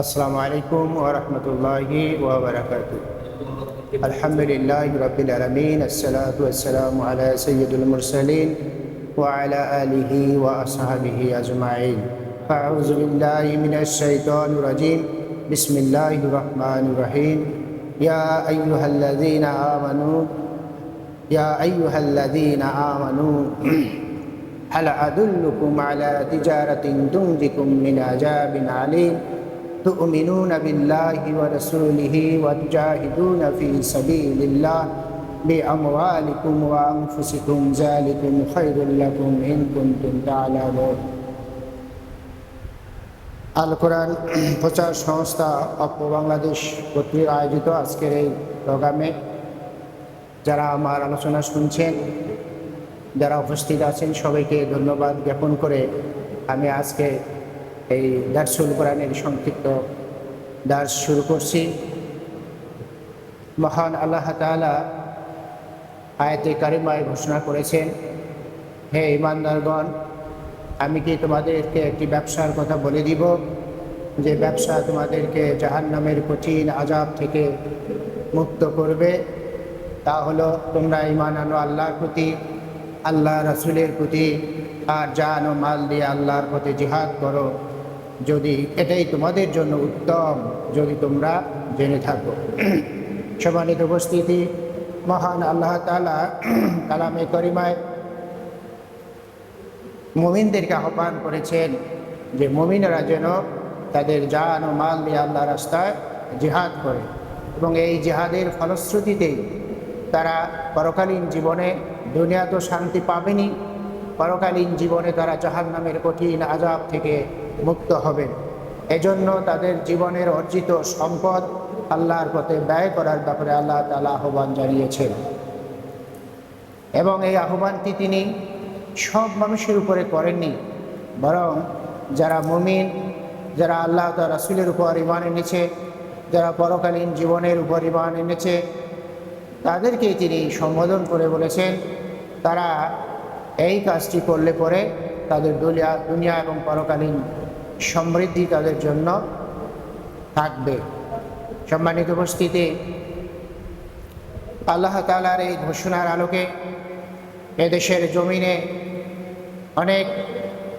السلام عليكم ورحمة الله وبركاته الحمد لله رب العالمين الصلاة والسلام على سيد المرسلين وعلى آله وأصحابه أجمعين أعوذ بالله من الشيطان الرجيم بسم الله الرحمن الرحيم يا أيها الذين آمنوا يا أيها الذين آمنوا هل أدلكم على تجارة تنجكم من عذاب عليم تؤمنون بالله ورسوله وتجاهدون في سبيل الله بأموالكم وأنفسكم ذلكم خير لكم إن كنتم تعلمون আল কোরআন প্রচার সংস্থা অপ বাংলাদেশ কর্তৃক আয়োজিত আজকের এই প্রোগ্রামে যারা আমার আলোচনা শুনছেন যারা উপস্থিত আছেন সবাইকে ধন্যবাদ জ্ঞাপন করে আমি আজকে এই দার্সুল কোরআনের সংক্ষিপ্ত দাস শুরু করছি। মহান আল্লাহ তাআলা আয়াতে কারিমায় ঘোষণা করেছেন, হে ইমানদারগণ আমি কি তোমাদেরকে একটি ব্যবসার কথা বলে দিব? যে ব্যবসা তোমাদেরকে জাহান নামের কঠিন আজাব থেকে মুক্ত করবে, তা হলো তোমরা ইমান আনো আল্লাহর প্রতি, আল্লাহ রাসুলের প্রতি, আর জান ও মাল দিয়ে আল্লাহর প্রতি জিহাদ করো। যদি এটাই তোমাদের জন্য উত্তম, যদি তোমরা জেনে থাকো। সম্মানিত উপস্থিতি, মহান আল্লাহ তালা কালামে করিমায় মুমিনদেরকে আহ্বান করেছেন যে মুমিনরা যেন তাদের জান ও মাল দিয়ে আল্লাহ রাস্তায় জিহাদ করে এবং এই জিহাদের ফলশ্রুতিতেই তারা পরকালীন জীবনে দুনিয়া তো শান্তি পাবেনি। পরকালীন জীবনে তারা জাহান নামের কঠিন আজাব থেকে মুক্ত হবেন এজন্য তাদের জীবনের অর্জিত সম্পদ আল্লাহর পথে ব্যয় করার ব্যাপারে আল্লাহ তালা আহ্বান জানিয়েছেন। এবং এই আহ্বানটি তিনি সব মানুষের উপরে করেননি, বরং যারা মুমিন, যারা আল্লাহ তা রাসুলের উপর ইমান এনেছে, যারা পরকালীন জীবনের উপর ইমান এনেছে, তাদেরকেই তিনি সম্বোধন করে বলেছেন, তারা এই কাজটি করলে পরে তাদের দুনিয়া দুনিয়া এবং পরকালীন সমৃদ্ধি তাদের জন্য থাকবে। সম্মানিত উপস্থিতি, আল্লাহ তালার এই ঘোষণার আলোকে এদেশের জমিনে অনেক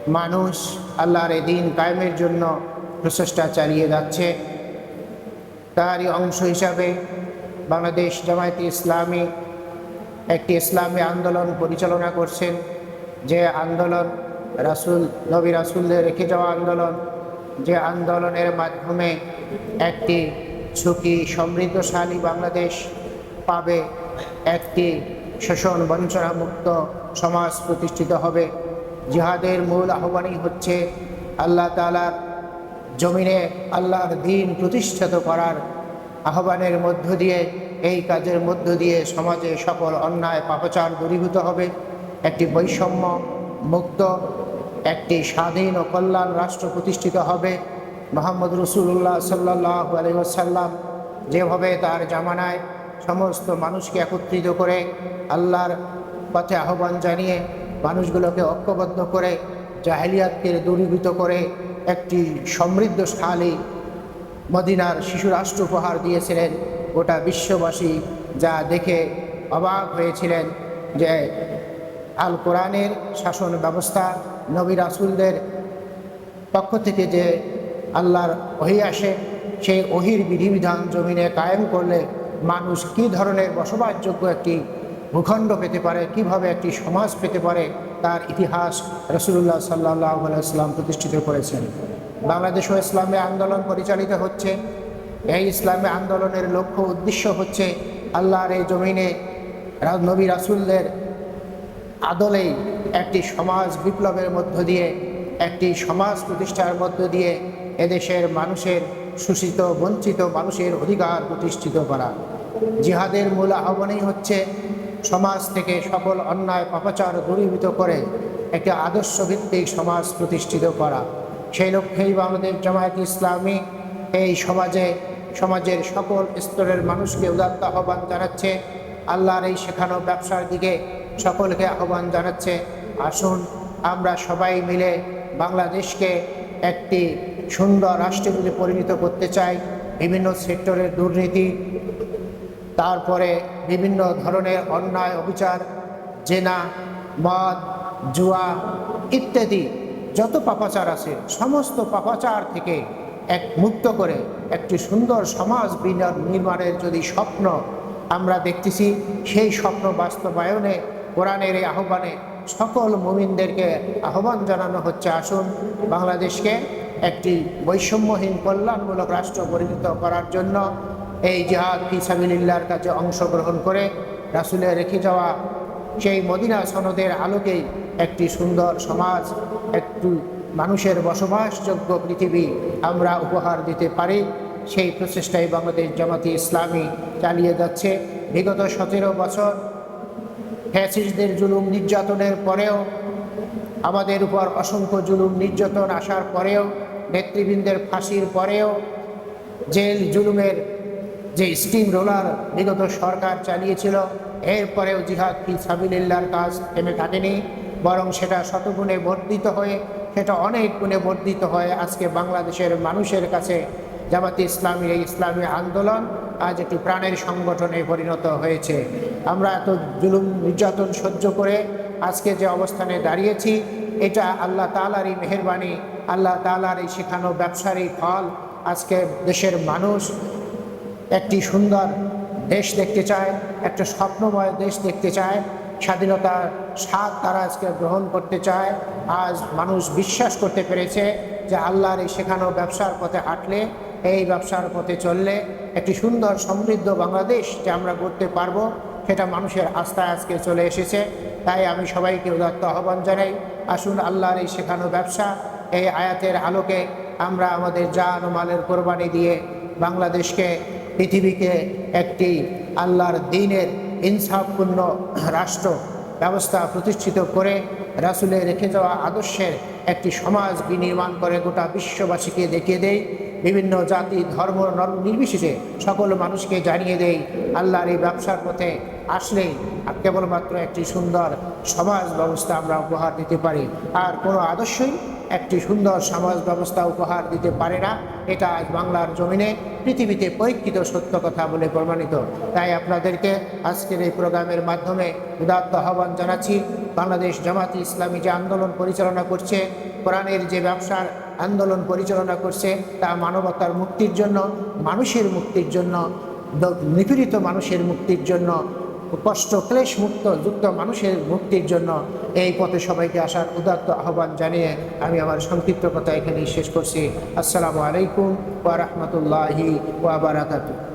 মানুষ আল্লাহর এই দিন কায়েমের জন্য প্রচেষ্টা চালিয়ে যাচ্ছে। তারই অংশ হিসাবে বাংলাদেশ জামায়াতে ইসলামী একটি ইসলামী আন্দোলন পরিচালনা করছেন। যে আন্দোলন রাসুল, নবী রাসুলদের রেখে যাওয়া আন্দোলন, যে আন্দোলনের মাধ্যমে একটি সুখী, সমৃদ্ধশালী বাংলাদেশ পাবে, একটি শোষণ বঞ্চনা মুক্ত সমাজ প্রতিষ্ঠিত হবে। জিহাদের মূল আহ্বানই হচ্ছে আল্লাহ তালার জমিনে আল্লাহর দিন প্রতিষ্ঠিত করার আহ্বানের মধ্য দিয়ে, এই কাজের মধ্য দিয়ে সমাজে সকল অন্যায়, পাপচার দূরীভূত হবে। একটি বৈষম্য মুক্ত একটি স্বাধীন ও কল্যাণ রাষ্ট্র প্রতিষ্ঠিত হবে। মোহাম্মদ রসুল্লাহ সাল্লাহ আলহাম যেভাবে তার জামানায় সমস্ত মানুষকে একত্রিত করে আল্লাহর পথে আহ্বান জানিয়ে মানুষগুলোকে ঐক্যবদ্ধ করে জাহেলিয়াতকে দূরীভূত করে একটি সমৃদ্ধশালী মদিনার শিশু রাষ্ট্র উপহার দিয়েছিলেন, গোটা বিশ্ববাসী যা দেখে অবাক হয়েছিলেন যে আল কোরআনের শাসন ব্যবস্থা নবী রাসুলদের পক্ষ থেকে যে আল্লাহর ওহি আসে, সেই ওহির বিধিবিধান জমিনে কায়েম করলে মানুষ কি ধরনের বসবাসযোগ্য একটি ভূখণ্ড পেতে পারে, কীভাবে একটি সমাজ পেতে পারে, তার ইতিহাস রসুল্লাহ সাল্লাহ আলাইসলাম প্রতিষ্ঠিত করেছেন। বাংলাদেশও ইসলামে আন্দোলন পরিচালিত হচ্ছে। এই ইসলামে আন্দোলনের লক্ষ্য উদ্দেশ্য হচ্ছে আল্লাহর এই জমিনে নবী রাসুলদের আদলেই একটি সমাজ বিপ্লবের মধ্য দিয়ে, একটি সমাজ প্রতিষ্ঠার মধ্য দিয়ে এদেশের মানুষের শোষিত, বঞ্চিত মানুষের অধিকার প্রতিষ্ঠিত করা। জিহাদের মূল আহ্বানই হচ্ছে সমাজ থেকে সকল অন্যায় পাপাচার দূরীভূত করে একটি আদর্শভিত্তিক সমাজ প্রতিষ্ঠিত করা। সেই লক্ষ্যেই বাংলাদেশ জামায়াত ইসলামী এই সমাজে, সমাজের সকল স্তরের মানুষকে উদাত্ত আহ্বান জানাচ্ছে। আল্লাহর এই শেখানো ব্যবসার দিকে সকলকে আহ্বান জানাচ্ছে। আসুন আমরা সবাই মিলে বাংলাদেশকে একটি সুন্দর রাষ্ট্রে যদি পরিণত করতে চাই। বিভিন্ন সেক্টরের দুর্নীতি, তারপরে বিভিন্ন ধরনের অন্যায়, অবিচার, জেনা, মদ, জুয়া ইত্যাদি যত পাপাচার আছে, সমস্ত পাপাচার থেকে এক মুক্ত করে একটি সুন্দর সমাজ নির্মাণের যদি স্বপ্ন আমরা দেখতেছি, সেই স্বপ্ন বাস্তবায়নে কোরআনের এই আহ্বানে সকল মুমিনদেরকে আহ্বান জানানো হচ্ছে। আসুন বাংলাদেশকে একটি বৈষম্যহীন, কল্যাণমূলক রাষ্ট্র পরিণত করার জন্য এই জিহাদ ফিসাবিল্লার কাছে অংশগ্রহণ করে রাসুলে রেখে যাওয়া সেই মদিনা সনদের আলোকেই একটি সুন্দর সমাজ, একটু মানুষের বসবাসযোগ্য পৃথিবী আমরা উপহার দিতে পারি। সেই প্রচেষ্টায় বাংলাদেশ জামাতি ইসলামী চালিয়ে যাচ্ছে। বিগত সতেরো বছর ফ্যাসিস্টদের জুলুম নির্যাতনের পরেও, আমাদের উপর অসংখ্য জুলুম নির্যাতন আসার পরেও, নেতৃবৃন্দের ফাঁসির পরেও, জেল জুলুমের যে স্টিম রোলার বিগত সরকার চালিয়েছিল, এরপরেও জিহাদ ফি সাবিলিল্লার কাজ থেমে থাকেনি, বরং সেটা শতগুণে বর্ধিত হয়ে, সেটা অনেক গুণে বর্ধিত হয়ে আজকে বাংলাদেশের মানুষের কাছে জামাতি ইসলামী এই ইসলামী আন্দোলন আজ একটি প্রাণের সংগঠনে পরিণত হয়েছে। আমরা এত জুলুম, নির্যাতন সহ্য করে আজকে যে অবস্থানে দাঁড়িয়েছি, এটা আল্লাহ তালারই মেহরবানি, আল্লাহ তালার এই শেখানো ব্যবসারই ফল। আজকে দেশের মানুষ একটি সুন্দর দেশ দেখতে চায়, একটা স্বপ্নময় দেশ দেখতে চায় স্বাধীনতার স্বাদ তারা আজকে গ্রহণ করতে চায়। আজ মানুষ বিশ্বাস করতে পেরেছে যে আল্লাহর এই শেখানো ব্যবসার পথে হাঁটলে এই ব্যবসার পথে চললে একটি সুন্দর সমৃদ্ধ বাংলাদেশ যে আমরা করতে পারব, সেটা মানুষের আস্থায় আজকে চলে এসেছে। তাই আমি সবাইকে উদাত্ত আহ্বান জানাই, আসুন আল্লাহর এই শেখানো ব্যবসা, এই আয়াতের আলোকে আমরা আমাদের জান ও মালের কোরবানি দিয়ে বাংলাদেশকে, পৃথিবীকে একটি আল্লাহর দিনের ইনসাফপূর্ণ রাষ্ট্র ব্যবস্থা প্রতিষ্ঠিত করে রাসুলে রেখে যাওয়া আদর্শের একটি সমাজ বিনির্মাণ করে গোটা বিশ্ববাসীকে দেখিয়ে দেই। বিভিন্ন জাতি, ধর্ম, নর- নির্বিশেষে সকল মানুষকে জানিয়ে দেই, আল্লাহর এই ব্যবসার পথে আসলেই কেবলমাত্র একটি সুন্দর সমাজ ব্যবস্থা আমরা উপহার দিতে পারি। আর কোনো আদর্শই একটি সুন্দর সমাজ ব্যবস্থা উপহার দিতে পারে না। এটা আজ বাংলার জমিনে পৃথিবীতে পরীক্ষিত সত্য কথা বলে প্রমাণিত। তাই আপনাদেরকে আজকের এই প্রোগ্রামের মাধ্যমে উদাত্ত আহ্বান জানাচ্ছি। বাংলাদেশ জামাতি ইসলামী যে আন্দোলন পরিচালনা করছে, কোরআনের যে ব্যবসার আন্দোলন পরিচালনা করছে তা মানবতার মুক্তির জন্য, মানুষের মুক্তির জন্য নিপীড়িত মানুষের মুক্তির জন্য, কষ্ট, ক্লেশ মুক্ত, যুক্ত মানুষের মুক্তির জন্য এই পথে সবাইকে আসার উদাত্ত আহ্বান জানিয়ে আমি আমার সংক্ষিপ্ত কথা এখানেই শেষ করছি। আসসালামু আলাইকুম ওয়া রাহমাতুল্লাহি ওয়া বারাকাতুহু।